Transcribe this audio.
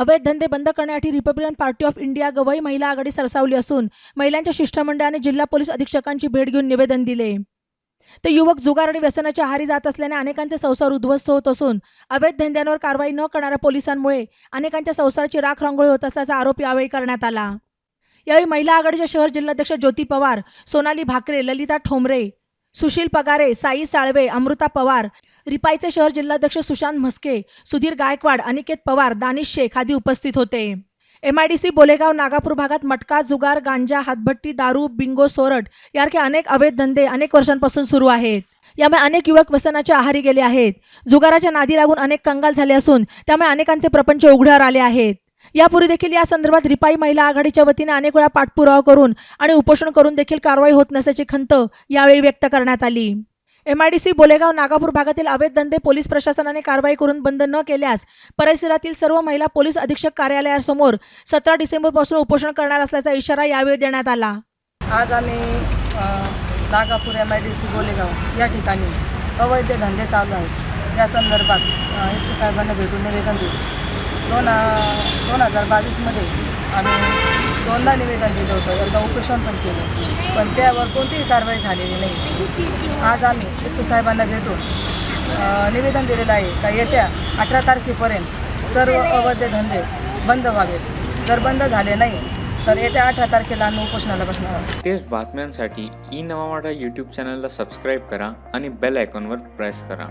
अवैध धंदे बंद करण्यासाठी Republican Party of India Gavai महिला आघाडी सरसावली असून महिलांच्या शिष्टमंडळाने जिल्हा पोलीस अधीक्षकांची भेट घेऊन निवेदन दिले. ते युवक जुगार आणि व्यसनाच्या आहारी जात असल्याने अनेकांचे संसार उद्ध्वस्त होत असून अवैध धंद्यांवर कारवाई न करणाऱ्या पोलिसांमुळे अनेकांच्या संसाराची राख रांगोळी होत असल्याचा आरोप यावेळी करण्यात आला. यावेळी महिला आघाडीच्या शहर जिल्हाध्यक्ष ज्योती पवार सोनाली भाकरे ललिता ठोंबरे सुशील पगारे साई साळवे अमृता पवार रिपाईचे शहर जिल्हाध्यक्ष सुशांत म्हस्के सुधीर गायकवाड अनिकेत पवार दानिश शेख आदी उपस्थित होते. एमआयडीसी बोलेगाव नागापूर भागात मटका जुगार गांजा हातभट्टी दारू बिंगो सोरट यासारखे अनेक अवैध धंदे अनेक वर्षांपासून सुरू आहेत. यामुळे अनेक युवक व्यसनाच्या आहारी गेले आहेत. जुगाराच्या नादी लागून अनेक कंगाल झाले असून त्यामुळे अनेकांचे प्रपंच उघड्यावर आले आहेत. यापूर्वी देखील या संदर्भात रिपाई महिला आघाडीच्या वतीने अनेक वेळा पाठपुरावा करून आणि उपोषण करून देखील कारवाई होत नसल्याची खंत यावेळी व्यक्त करण्यात आली. एमआयडीसी बोलेगाव नागापूर भागातील अवैध धंदे पोलीस प्रशासनाने कारवाई करून बंद न केल्यास परिसरातील सर्व महिला पोलीस अधीक्षक कार्यालयासमोर सतरा डिसेंबरपासून उपोषण करणार असल्याचा इशारा यावेळी देण्यात आला. आज आम्ही Nagapur M I D C Golegaon या ठिकाणी अवैध धंदे चालू आहेत. या संदर्भात एस पी साहेबांना भेटून निवेदन दिले दोन दोन हजार बावीसमध्ये आम्ही दोनदा निवेदन दिलं होतं. एकदा उपोषण पण केलं. पण त्यावर कोणतीही कारवाई झालेली नाही. आज आम्ही एस पी साहेबांना भेटून निवेदन दिलेलं आहे का येत्या अठरा तारखेपर्यंत सर्व अवैध धंदे बंद व्हावेत. जर बंद झाले नाही तर येत्या अठरा तारखेला आम्ही उपोषणाला बसणार आहोत. तेच बातम्यांसाठी ई नवा यूट्यूब चॅनलला सबस्क्राईब करा आणि बेल आयकॉनवर प्रेस करा.